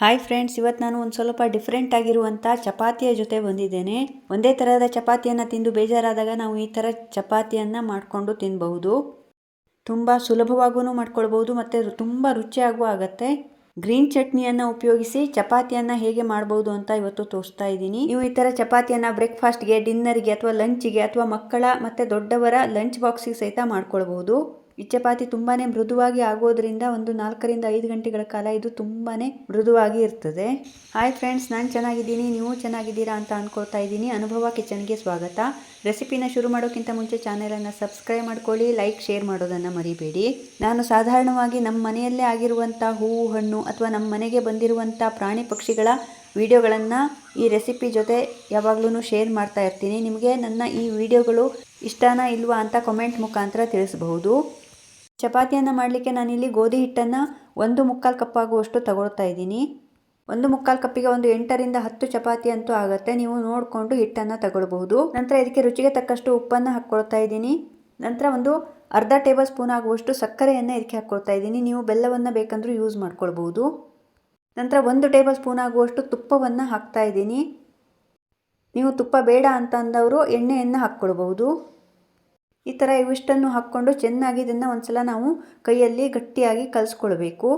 Hi friends ಇವತ್ತು ನಾನು ಒಂದು ಸ್ವಲ್ಪ ಡಿಫ್ರೆಂಟ್ ಆಗಿರುವಂಥ ಚಪಾತಿಯ ಜೊತೆ ಬಂದಿದ್ದೇನೆ. ಒಂದೇ ಥರದ ಚಪಾತಿಯನ್ನು ತಿಂದು ಬೇಜಾರಾದಾಗ ನಾವು ಈ ಥರ ಚಪಾತಿಯನ್ನು ಮಾಡಿಕೊಂಡು ತಿನ್ನಬಹುದು ತುಂಬ ಸುಲಭವಾಗೂ ಮಾಡ್ಕೊಳ್ಬೋದು ಮತ್ತು ತುಂಬ ರುಚಿಯಾಗೂ ಆಗುತ್ತೆ. ಗ್ರೀನ್ ಚಟ್ನಿಯನ್ನು ಉಪಯೋಗಿಸಿ ಚಪಾತಿಯನ್ನು ಹೇಗೆ ಮಾಡ್ಬೋದು ಅಂತ ಇವತ್ತು ತೋರಿಸ್ತಾ ಇದ್ದೀನಿ. ನೀವು ಈ ಥರ ಚಪಾತಿಯನ್ನು ಬ್ರೇಕ್ಫಾಸ್ಟ್ಗೆ ಡಿನ್ನರ್ಗೆ ಅಥವಾ ಲಂಚ್ಗೆ ಅಥವಾ ಮಕ್ಕಳ ಮತ್ತು ದೊಡ್ಡವರ ಲಂಚ್ ಬಾಕ್ಸಿಗೆ ಸಹಿತ ಮಾಡ್ಕೊಳ್ಬಹುದು. ಈ ಚಪಾತಿ ತುಂಬಾ ಮೃದುವಾಗಿ ಆಗೋದ್ರಿಂದ ಒಂದು ನಾಲ್ಕರಿಂದ ಐದು ಗಂಟೆಗಳ ಕಾಲ ಇದು ತುಂಬಾ ಮೃದುವಾಗಿ ಇರ್ತದೆ. ಹಾಯ್ ಫ್ರೆಂಡ್ಸ್ ನಾನು ಚೆನ್ನಾಗಿದ್ದೀನಿ, ನೀವು ಚೆನ್ನಾಗಿದ್ದೀರಾ ಅಂತ ಅಂದ್ಕೊಳ್ತಾ ಇದ್ದೀನಿ. ಅನುಭವ ಕಿಚನ್ಗೆ ಸ್ವಾಗತ. ರೆಸಿಪಿನ ಶುರು ಮಾಡೋಕ್ಕಿಂತ ಮುಂಚೆ ಚಾನೆಲನ್ನು ಸಬ್ಸ್ಕ್ರೈಬ್ ಮಾಡ್ಕೊಳ್ಳಿ, ಲೈಕ್, ಶೇರ್ ಮಾಡೋದನ್ನು ಮರಿಬೇಡಿ. ನಾನು ಸಾಧಾರಣವಾಗಿ ನಮ್ಮ ಮನೆಯಲ್ಲೇ ಆಗಿರುವಂಥ ಹೂವು, ಹಣ್ಣು ಅಥವಾ ನಮ್ಮ ಮನೆಗೆ ಬಂದಿರುವಂಥ ಪ್ರಾಣಿ ಪಕ್ಷಿಗಳ ವಿಡಿಯೋಗಳನ್ನು ಈ ರೆಸಿಪಿ ಜೊತೆ ಯಾವಾಗಲೂ ಶೇರ್ ಮಾಡ್ತಾ ಇರ್ತೀನಿ. ನಿಮಗೆ ನನ್ನ ಈ ವಿಡಿಯೋಗಳು ಇಷ್ಟನಾ ಇಲ್ವಾ ಅಂತ ಕಮೆಂಟ್ ಮುಖಾಂತರ ತಿಳಿಸಬಹುದು. ಚಪಾತಿಯನ್ನು ಮಾಡಲಿಕ್ಕೆ ನಾನಿಲ್ಲಿ ಗೋಧಿ ಹಿಟ್ಟನ್ನು ಒಂದು ಮುಕ್ಕಾಲು ಕಪ್ ಆಗುವಷ್ಟು ತಗೊಳ್ತಾ ಇದ್ದೀನಿ. ಒಂದು ಮುಕ್ಕಾಲು ಕಪ್ಪಿಗೆ ಒಂದು ಎಂಟರಿಂದ ಹತ್ತು ಚಪಾತಿ ಅಂತೂ ಆಗುತ್ತೆ. ನೀವು ನೋಡಿಕೊಂಡು ಹಿಟ್ಟನ್ನು ತಗೊಳ್ಬಹುದು. ನಂತರ ಇದಕ್ಕೆ ರುಚಿಗೆ ತಕ್ಕಷ್ಟು ಉಪ್ಪನ್ನು ಹಾಕ್ಕೊಳ್ತಾ ಇದ್ದೀನಿ. ನಂತರ ಒಂದು ಅರ್ಧ ಟೇಬಲ್ ಸ್ಪೂನ್ ಆಗುವಷ್ಟು ಸಕ್ಕರೆಯನ್ನು ಇದಕ್ಕೆ ಹಾಕ್ಕೊಳ್ತಾ ಇದ್ದೀನಿ. ನೀವು ಬೆಲ್ಲವನ್ನು ಬೇಕಂದರೂ ಯೂಸ್ ಮಾಡ್ಕೊಳ್ಬಹುದು. ನಂತರ ಒಂದು ಟೇಬಲ್ ಸ್ಪೂನ್ ಆಗುವಷ್ಟು ತುಪ್ಪವನ್ನು ಹಾಕ್ತಾ ಇದ್ದೀನಿ. ನೀವು ತುಪ್ಪ ಬೇಡ ಅಂತ ಅಂದವರು ಎಣ್ಣೆಯನ್ನು ಹಾಕ್ಕೊಳ್ಬಹುದು ಈ ಥರ ಇವಿಷ್ಟನ್ನು ಹಾಕ್ಕೊಂಡು ಚೆನ್ನಾಗಿ ಇದನ್ನು ಒಂದ್ಸಲ ನಾವು ಕೈಯಲ್ಲಿ ಗಟ್ಟಿಯಾಗಿ ಕಲಿಸ್ಕೊಳ್ಬೇಕು.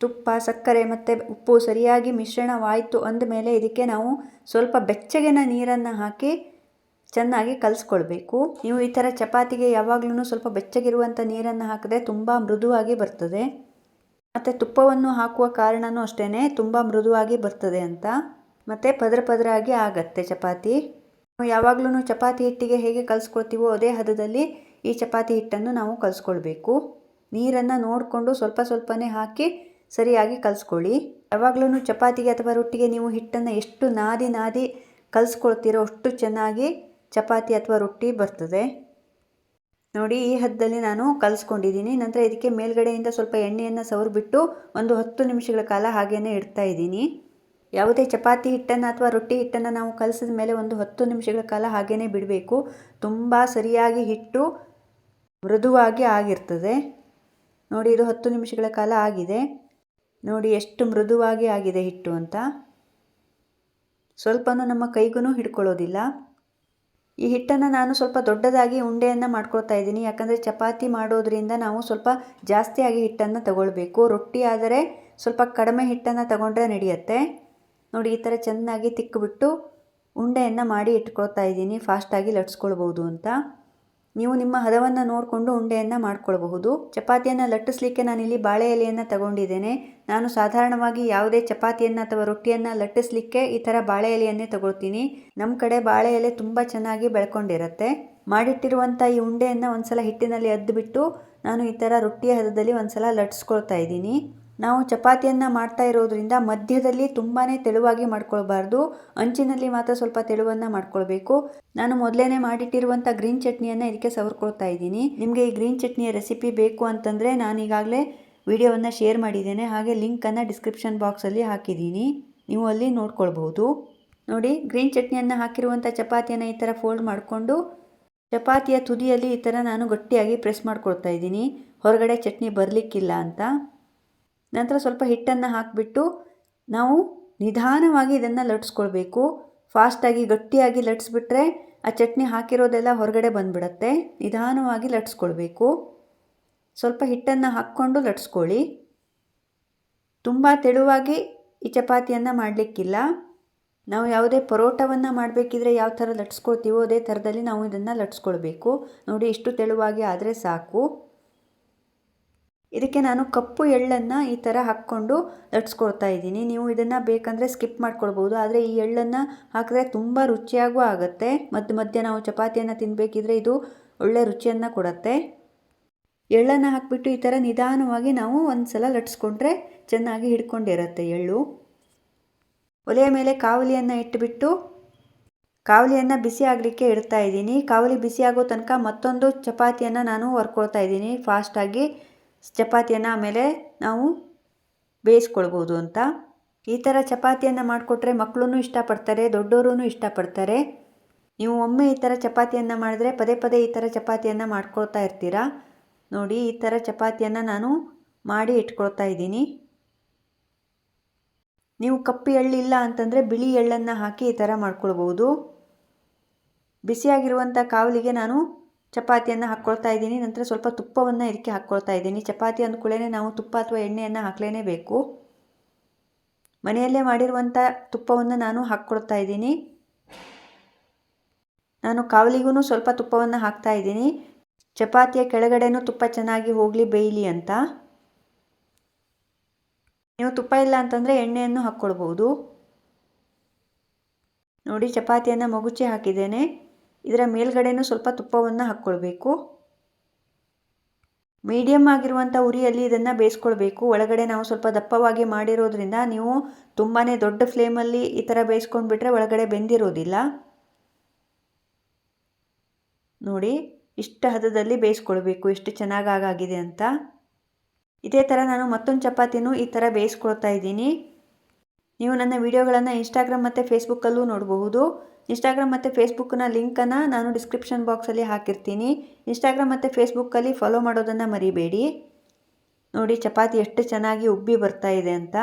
ತುಪ್ಪ, ಸಕ್ಕರೆ ಮತ್ತು ಉಪ್ಪು ಸರಿಯಾಗಿ ಮಿಶ್ರಣವಾಯಿತು ಅಂದಮೇಲೆ ಇದಕ್ಕೆ ನಾವು ಸ್ವಲ್ಪ ಬೆಚ್ಚಗಿನ ನೀರನ್ನು ಹಾಕಿ ಚೆನ್ನಾಗಿ ಕಲಿಸ್ಕೊಳ್ಬೇಕು. ನೀವು ಈ ಥರ ಚಪಾತಿಗೆ ಯಾವಾಗಲೂ ಸ್ವಲ್ಪ ಬೆಚ್ಚಗಿರುವಂಥ ನೀರನ್ನು ಹಾಕಿದ್ರೆ ತುಂಬ ಮೃದುವಾಗಿ ಬರ್ತದೆ. ಮತ್ತು ತುಪ್ಪವನ್ನು ಹಾಕುವ ಕಾರಣವೂ ಅಷ್ಟೇ ತುಂಬ ಮೃದುವಾಗಿ ಬರ್ತದೆ ಅಂತ. ಮತ್ತು ಪದರ ಪದರಾಗಿ ಆಗತ್ತೆ ಚಪಾತಿ. ಯಾವಾಗಲೂ ಚಪಾತಿ ಹಿಟ್ಟಿಗೆ ಹೇಗೆ ಕಲಿಸ್ಕೊಳ್ತೀವೋ ಅದೇ ಹದದಲ್ಲಿ ಈ ಚಪಾತಿ ಹಿಟ್ಟನ್ನು ನಾವು ಕಲಿಸ್ಕೊಳ್ಬೇಕು. ನೀರನ್ನು ನೋಡಿಕೊಂಡು ಸ್ವಲ್ಪ ಸ್ವಲ್ಪನೇ ಹಾಕಿ ಸರಿಯಾಗಿ ಕಲಿಸ್ಕೊಳ್ಳಿ. ಯಾವಾಗಲೂ ಚಪಾತಿಗೆ ಅಥವಾ ರೊಟ್ಟಿಗೆ ನೀವು ಹಿಟ್ಟನ್ನು ಎಷ್ಟು ನಾದಿ ನಾದಿ ಕಲಿಸ್ಕೊಳ್ತೀರೋ ಅಷ್ಟು ಚೆನ್ನಾಗಿ ಚಪಾತಿ ಅಥವಾ ರೊಟ್ಟಿ ಬರ್ತದೆ. ನೋಡಿ, ಈ ಹದ್ದಲ್ಲಿ ನಾನು ಕಲಿಸ್ಕೊಂಡಿದ್ದೀನಿ. ನಂತರ ಇದಕ್ಕೆ ಮೇಲ್ಗಡೆಯಿಂದ ಸ್ವಲ್ಪ ಎಣ್ಣೆಯನ್ನು ಸವರಿಬಿಟ್ಟು ಒಂದು ಹತ್ತು ನಿಮಿಷಗಳ ಕಾಲ ಹಾಗೆಯೇ ಇಡ್ತಾ ಇದ್ದೀನಿ. ಯಾವುದೇ ಚಪಾತಿ ಹಿಟ್ಟನ್ನು ಅಥವಾ ರೊಟ್ಟಿ ಹಿಟ್ಟನ್ನು ನಾವು ಕಲಸಿದ ಮೇಲೆ ಒಂದು ಹತ್ತು ನಿಮಿಷಗಳ ಕಾಲ ಹಾಗೇ ಬಿಡಬೇಕು. ತುಂಬ ಸರಿಯಾಗಿ ಹಿಟ್ಟು ಮೃದುವಾಗಿ ಆಗಿರ್ತದೆ. ನೋಡಿ, ಇದು ಹತ್ತು ನಿಮಿಷಗಳ ಕಾಲ ಆಗಿದೆ. ನೋಡಿ, ಎಷ್ಟು ಮೃದುವಾಗಿ ಆಗಿದೆ ಹಿಟ್ಟು ಅಂತ. ಸ್ವಲ್ಪನೂ ನಮ್ಮ ಕೈಗೂ ಹಿಡ್ಕೊಳ್ಳೋದಿಲ್ಲ. ಈ ಹಿಟ್ಟನ್ನು ನಾನು ಸ್ವಲ್ಪ ದೊಡ್ಡದಾಗಿ ಉಂಡೆಯನ್ನು ಮಾಡ್ಕೊಳ್ತಾ ಇದ್ದೀನಿ. ಯಾಕಂದರೆ ಚಪಾತಿ ಮಾಡೋದ್ರಿಂದ ನಾವು ಸ್ವಲ್ಪ ಜಾಸ್ತಿಯಾಗಿ ಹಿಟ್ಟನ್ನು ತಗೊಳ್ಬೇಕು. ರೊಟ್ಟಿ ಆದರೆ ಸ್ವಲ್ಪ ಕಡಿಮೆ ಹಿಟ್ಟನ್ನು ತಗೊಂಡ್ರೆ ನಡೆಯುತ್ತೆ. ನೋಡಿ, ಈ ಥರ ಚೆನ್ನಾಗಿ ತಿಕ್ಕಿಬಿಟ್ಟು ಉಂಡೆಯನ್ನು ಮಾಡಿ ಇಟ್ಕೊಳ್ತಾ ಇದ್ದೀನಿ. ಫಾಸ್ಟಾಗಿ ಲಟ್ಸ್ಕೊಳ್ಬೋದು ಅಂತ. ನೀವು ನಿಮ್ಮ ಹದವನ್ನು ನೋಡಿಕೊಂಡು ಉಂಡೆಯನ್ನು ಮಾಡ್ಕೊಳ್ಬಹುದು. ಚಪಾತಿಯನ್ನು ಲಟ್ಟಿಸ್ಲಿಕ್ಕೆ ನಾನಿಲ್ಲಿ ಬಾಳೆ ಎಲೆಯನ್ನು ತಗೊಂಡಿದ್ದೇನೆ. ನಾನು ಸಾಧಾರಣವಾಗಿ ಯಾವುದೇ ಚಪಾತಿಯನ್ನು ಅಥವಾ ರೊಟ್ಟಿಯನ್ನು ಲಟ್ಟಿಸ್ಲಿಕ್ಕೆ ಈ ಥರ ಬಾಳೆ ಎಲೆಯನ್ನೇ ತಗೊಳ್ತೀನಿ. ನಮ್ಮ ಕಡೆ ಬಾಳೆ ಎಲೆ ತುಂಬ ಚೆನ್ನಾಗಿ ಬೆಳ್ಕೊಂಡಿರುತ್ತೆ. ಮಾಡಿಟ್ಟಿರುವಂಥ ಈ ಉಂಡೆಯನ್ನು ಒಂದ್ಸಲ ಹಿಟ್ಟಿನಲ್ಲಿ ಅದ್ದುಬಿಟ್ಟು ನಾನು ಈ ಥರ ರೊಟ್ಟಿಯ ಹದದಲ್ಲಿ ಒಂದ್ಸಲ ಲಟ್ಸ್ಕೊಳ್ತಾ ಇದ್ದೀನಿ. ನಾವು ಚಪಾತಿಯನ್ನು ಮಾಡ್ತಾ ಇರೋದ್ರಿಂದ ಮಧ್ಯದಲ್ಲಿ ತುಂಬಾ ತೆಳುವಾಗಿ ಮಾಡ್ಕೊಳ್ಬಾರ್ದು. ಅಂಚಿನಲ್ಲಿ ಮಾತ್ರ ಸ್ವಲ್ಪ ತೆಳುವನ್ನು ಮಾಡ್ಕೊಳ್ಬೇಕು. ನಾನು ಮೊದಲೇ ಮಾಡಿಟ್ಟಿರುವಂಥ ಗ್ರೀನ್ ಚಟ್ನಿಯನ್ನು ಇದಕ್ಕೆ ಸವರ್ಕೊಳ್ತಾ ಇದ್ದೀನಿ. ನಿಮಗೆ ಈ ಗ್ರೀನ್ ಚಟ್ನಿಯ ರೆಸಿಪಿ ಬೇಕು ಅಂತಂದರೆ ನಾನು ಈಗಾಗಲೇ ವಿಡಿಯೋವನ್ನು ಶೇರ್ ಮಾಡಿದ್ದೇನೆ. ಹಾಗೆ ಲಿಂಕನ್ನು ಡಿಸ್ಕ್ರಿಪ್ಷನ್ ಬಾಕ್ಸಲ್ಲಿ ಹಾಕಿದ್ದೀನಿ. ನೀವು ಅಲ್ಲಿ ನೋಡ್ಕೊಳ್ಬಹುದು. ನೋಡಿ, ಗ್ರೀನ್ ಚಟ್ನಿಯನ್ನು ಹಾಕಿರುವಂಥ ಚಪಾತಿಯನ್ನು ಈ ಥರ ಫೋಲ್ಡ್ ಮಾಡಿಕೊಂಡು ಚಪಾತಿಯ ತುದಿಯಲ್ಲಿ ಈ ಥರ ನಾನು ಗಟ್ಟಿಯಾಗಿ ಪ್ರೆಸ್ ಮಾಡ್ಕೊಳ್ತಾ ಇದ್ದೀನಿ. ಹೊರಗಡೆ ಚಟ್ನಿ ಬರಲಿಕ್ಕಿಲ್ಲ ಅಂತ. ನಂತರ ಸ್ವಲ್ಪ ಹಿಟ್ಟನ್ನು ಹಾಕಿಬಿಟ್ಟು ನಾವು ನಿಧಾನವಾಗಿ ಇದನ್ನು ಲಟ್ಸ್ಕೊಳ್ಬೇಕು. ಫಾಸ್ಟಾಗಿ ಗಟ್ಟಿಯಾಗಿ ಲಟ್ಸ್ಬಿಟ್ರೆ ಆ ಚಟ್ನಿ ಹಾಕಿರೋದೆಲ್ಲ ಹೊರಗಡೆ ಬಂದುಬಿಡತ್ತೆ. ನಿಧಾನವಾಗಿ ಲಟ್ಸ್ಕೊಳ್ಬೇಕು. ಸ್ವಲ್ಪ ಹಿಟ್ಟನ್ನು ಹಾಕ್ಕೊಂಡು ಲಟ್ಸ್ಕೊಳ್ಳಿ. ತುಂಬ ತೆಳುವಾಗಿ ಈ ಚಪಾತಿಯನ್ನು ಮಾಡಲಿಕ್ಕಿಲ್ಲ. ನಾವು ಯಾವುದೇ ಪರೋಟವನ್ನು ಮಾಡಬೇಕಿದ್ರೆ ಯಾವ ಥರ ಲಟ್ಸ್ಕೊಳ್ತೀವೋ ಅದೇ ಥರದಲ್ಲಿ ನಾವು ಇದನ್ನು ಲಟ್ಸ್ಕೊಳ್ಬೇಕು. ನೋಡಿ, ಇಷ್ಟು ತೆಳುವಾಗಿ ಆದರೆ ಸಾಕು. ಇದಕ್ಕೆ ನಾನು ಕಪ್ಪು ಎಳ್ಳನ್ನು ಈ ಥರ ಹಾಕ್ಕೊಂಡು ಲಟ್ಸ್ಕೊಳ್ತಾ ಇದ್ದೀನಿ. ನೀವು ಇದನ್ನು ಬೇಕಂದರೆ ಸ್ಕಿಪ್ ಮಾಡ್ಕೊಳ್ಬೋದು. ಆದರೆ ಈ ಎಳ್ಳನ್ನು ಹಾಕಿದ್ರೆ ತುಂಬ ರುಚಿಯಾಗೂ ಆಗುತ್ತೆ. ಮಧ್ಯ ಮಧ್ಯ ನಾವು ಚಪಾತಿಯನ್ನು ತಿನ್ನಬೇಕಿದ್ರೆ ಇದು ಒಳ್ಳೆ ರುಚಿಯನ್ನು ಕೊಡುತ್ತೆ. ಎಳ್ಳನ್ನು ಹಾಕಿಬಿಟ್ಟು ಈ ಥರ ನಿಧಾನವಾಗಿ ನಾವು ಒಂದು ಸಲ ಲಟ್ಸ್ಕೊಂಡ್ರೆ ಚೆನ್ನಾಗಿ ಹಿಡ್ಕೊಂಡಿರುತ್ತೆ ಎಳ್ಳು. ಒಲೆಯ ಮೇಲೆ ಕಾವಲಿಯನ್ನು ಇಟ್ಟುಬಿಟ್ಟು ಕಾವಲಿಯನ್ನು ಬಿಸಿ ಆಗಲಿಕ್ಕೆ ಇಡ್ತಾ ಇದ್ದೀನಿ. ಕಾವಲಿ ಬಿಸಿ ಆಗೋ ತನಕ ಮತ್ತೊಂದು ಚಪಾತಿಯನ್ನು ನಾನು ಹೊರ್ಕೊಳ್ತಾ ಇದ್ದೀನಿ. ಫಾಸ್ಟಾಗಿ ಚಪಾತಿಯನ್ನು ಆಮೇಲೆ ನಾವು ಬೇಯಿಸ್ಕೊಳ್ಬೋದು ಅಂತ. ಈ ಥರ ಚಪಾತಿಯನ್ನು ಮಾಡಿಕೊಟ್ರೆ ಮಕ್ಕಳೂ ಇಷ್ಟಪಡ್ತಾರೆ ದೊಡ್ಡವರೂ ಇಷ್ಟಪಡ್ತಾರೆ. ನೀವು ಒಮ್ಮೆ ಈ ಥರ ಚಪಾತಿಯನ್ನು ಮಾಡಿದ್ರೆ ಪದೇ ಪದೇ ಈ ಥರ ಚಪಾತಿಯನ್ನು ಮಾಡ್ಕೊಳ್ತಾ ಇರ್ತೀರಾ? ನೋಡಿ, ಈ ಥರ ಚಪಾತಿಯನ್ನು ನಾನು ಮಾಡಿ ಇಟ್ಕೊಳ್ತಾ ಇದ್ದೀನಿ. ನೀವು ಕಪ್ಪು ಇಲ್ಲ ಅಂತಂದರೆ ಬಿಳಿ ಎಳ್ಳನ್ನು ಹಾಕಿ ಈ ಥರ ಮಾಡ್ಕೊಳ್ಬೋದು. ಬಿಸಿಯಾಗಿರುವಂಥ ಕಾವಲಿಗೆ ನಾನು ಚಪಾತಿಯನ್ನು ಹಾಕ್ಕೊಳ್ತಾ ಇದ್ದೀನಿ. ನಂತರ ಸ್ವಲ್ಪ ತುಪ್ಪವನ್ನು ಇದಕ್ಕೆ ಹಾಕ್ಕೊಳ್ತಾ ಇದ್ದೀನಿ. ಚಪಾತಿ ಅಂದ್ಕೊಳ್ಳೇ ನಾವು ತುಪ್ಪ ಅಥವಾ ಎಣ್ಣೆಯನ್ನು ಹಾಕಲೇಬೇಕು. ಮನೆಯಲ್ಲೇ ಮಾಡಿರುವಂಥ ತುಪ್ಪವನ್ನು ನಾನು ಹಾಕ್ಕೊಳ್ತಾ ಇದ್ದೀನಿ. ನಾನು ಕಾವಲಿಗೂ ಸ್ವಲ್ಪ ತುಪ್ಪವನ್ನು ಹಾಕ್ತಾ ಇದ್ದೀನಿ. ಚಪಾತಿಯ ಕೆಳಗಡೆನೂ ತುಪ್ಪ ಚೆನ್ನಾಗಿ ಹೋಗಲಿ ಬೇಯಲಿ ಅಂತ. ನೀವು ತುಪ್ಪ ಇಲ್ಲ ಅಂತಂದರೆ ಎಣ್ಣೆಯನ್ನು ಹಾಕ್ಕೊಳ್ಬೋದು ನೋಡಿ, ಚಪಾತಿಯನ್ನು ಮಗುಚಿ ಹಾಕಿದ್ದೇನೆ. ಇದರ ಮೇಲ್ಗಡೆನೂ ಸ್ವಲ್ಪ ತುಪ್ಪವನ್ನು ಹಾಕ್ಕೊಳ್ಬೇಕು. ಮೀಡಿಯಮ್ ಆಗಿರುವಂಥ ಉರಿಯಲ್ಲಿ ಇದನ್ನು ಬೇಯಿಸ್ಕೊಳ್ಬೇಕು. ಒಳಗಡೆ ನಾವು ಸ್ವಲ್ಪ ದಪ್ಪವಾಗಿ ಮಾಡಿರೋದ್ರಿಂದ ನೀವು ತುಂಬಾ ದೊಡ್ಡ ಫ್ಲೇಮಲ್ಲಿ ಈ ಥರ ಬೇಯಿಸ್ಕೊಂಡ್ಬಿಟ್ರೆ ಒಳಗಡೆ ಬೆಂದಿರೋದಿಲ್ಲ. ನೋಡಿ, ಇಷ್ಟು ಹದದಲ್ಲಿ ಬೇಯಿಸ್ಕೊಳ್ಬೇಕು ಎಷ್ಟು ಚೆನ್ನಾಗಿ ಆಗಾಗಿದೆ ಅಂತ. ಇದೇ ಥರ ನಾನು ಮತ್ತೊಂದು ಚಪಾತಿನೂ ಈ ಥರ ಬೇಯಿಸ್ಕೊಳ್ತಾ ಇದ್ದೀನಿ. ನೀವು ನನ್ನ ವಿಡಿಯೋಗಳನ್ನು ಇನ್ಸ್ಟಾಗ್ರಾಮ್ ಮತ್ತು ಫೇಸ್ಬುಕ್ಕಲ್ಲೂ ನೋಡಬಹುದು. ಇನ್ಸ್ಟಾಗ್ರಾಮ್ ಮತ್ತು ಫೇಸ್ಬುಕ್ನ ಲಿಂಕನ್ನು ನಾನು ಡಿಸ್ಕ್ರಿಪ್ಷನ್ ಬಾಕ್ಸಲ್ಲಿ ಹಾಕಿರ್ತೀನಿ. ಇನ್ಸ್ಟಾಗ್ರಾಮ್ ಮತ್ತು ಫೇಸ್ಬುಕ್ಕಲ್ಲಿ ಫಾಲೋ ಮಾಡೋದನ್ನು ಮರಿಬೇಡಿ. ನೋಡಿ, ಚಪಾತಿ ಎಷ್ಟು ಚೆನ್ನಾಗಿ ಉಬ್ಬಿ ಬರ್ತಾ ಇದೆ ಅಂತ.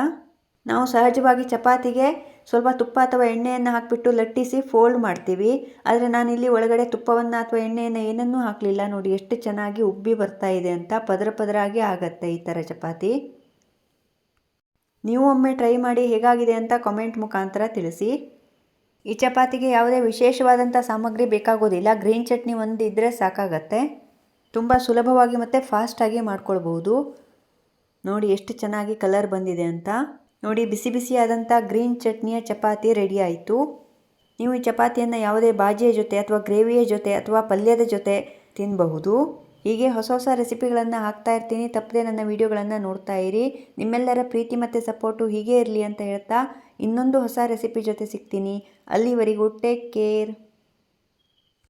ನಾವು ಸಹಜವಾಗಿ ಚಪಾತಿಗೆ ಸ್ವಲ್ಪ ತುಪ್ಪ ಅಥವಾ ಎಣ್ಣೆಯನ್ನು ಹಾಕಿಬಿಟ್ಟು ಲಟ್ಟಿಸಿ ಫೋಲ್ಡ್ ಮಾಡ್ತೀವಿ. ಆದರೆ ನಾನಿಲ್ಲಿ ಒಳಗಡೆ ತುಪ್ಪವನ್ನು ಅಥವಾ ಎಣ್ಣೆಯನ್ನು ಏನನ್ನೂ ಹಾಕಲಿಲ್ಲ. ನೋಡಿ, ಎಷ್ಟು ಚೆನ್ನಾಗಿ ಉಬ್ಬಿ ಬರ್ತಾ ಇದೆ ಅಂತ. ಪದರ ಪದರಾಗಿ ಆಗತ್ತೆ ಈ ಥರ ಚಪಾತಿ. ನೀವು ಒಮ್ಮೆ ಟ್ರೈ ಮಾಡಿ ಹೇಗಾಗಿದೆ ಅಂತ ಕಾಮೆಂಟ್ ಮುಖಾಂತರ ತಿಳಿಸಿ. ಈ ಚಪಾತಿಗೆ ಯಾವುದೇ ವಿಶೇಷವಾದಂಥ ಸಾಮಗ್ರಿ ಬೇಕಾಗೋದಿಲ್ಲ. ಗ್ರೀನ್ ಚಟ್ನಿ ಒಂದು ಇದ್ದರೆ ಸಾಕಾಗತ್ತೆ. ತುಂಬ ಸುಲಭವಾಗಿ ಮತ್ತು ಫಾಸ್ಟಾಗಿ ಮಾಡ್ಕೊಳ್ಬೋದು ನೋಡಿ ಎಷ್ಟು ಚೆನ್ನಾಗಿ ಕಲರ್ ಬಂದಿದೆ ಅಂತ. ನೋಡಿ ಬಿಸಿ ಬಿಸಿಯಾದಂಥ ಗ್ರೀನ್ ಚಟ್ನಿಯ ಚಪಾತಿ ರೆಡಿ ಆಯಿತು. ನೀವು ಈ ಚಪಾತಿಯನ್ನು ಯಾವುದೇ ಬಾಜಿಯ ಜೊತೆ ಅಥವಾ ಗ್ರೇವಿಯ ಜೊತೆ ಅಥವಾ ಪಲ್ಯದ ಜೊತೆ ತಿನ್ನಬಹುದು ಹೀಗೆ ಹೊಸ ಹೊಸ ರೆಸಿಪಿಗಳನ್ನು ಹಾಕ್ತಾ ಇರ್ತೀನಿ. ತಪ್ಪದೆ ನನ್ನ ವೀಡಿಯೋಗಳನ್ನು ನೋಡ್ತಾ ಇರಿ. ನಿಮ್ಮೆಲ್ಲರ ಪ್ರೀತಿ ಮತ್ತು ಸಪೋರ್ಟು ಹೀಗೆ ಇರಲಿ ಅಂತ ಹೇಳ್ತಾ ಇನ್ನೊಂದು ಹೊಸ ರೆಸಿಪಿ ಜೊತೆ ಸಿಗ್ತೀನಿ. ಅಲ್ಲಿವರೆಗೂ ಟೇಕ್ ಕೇರ್.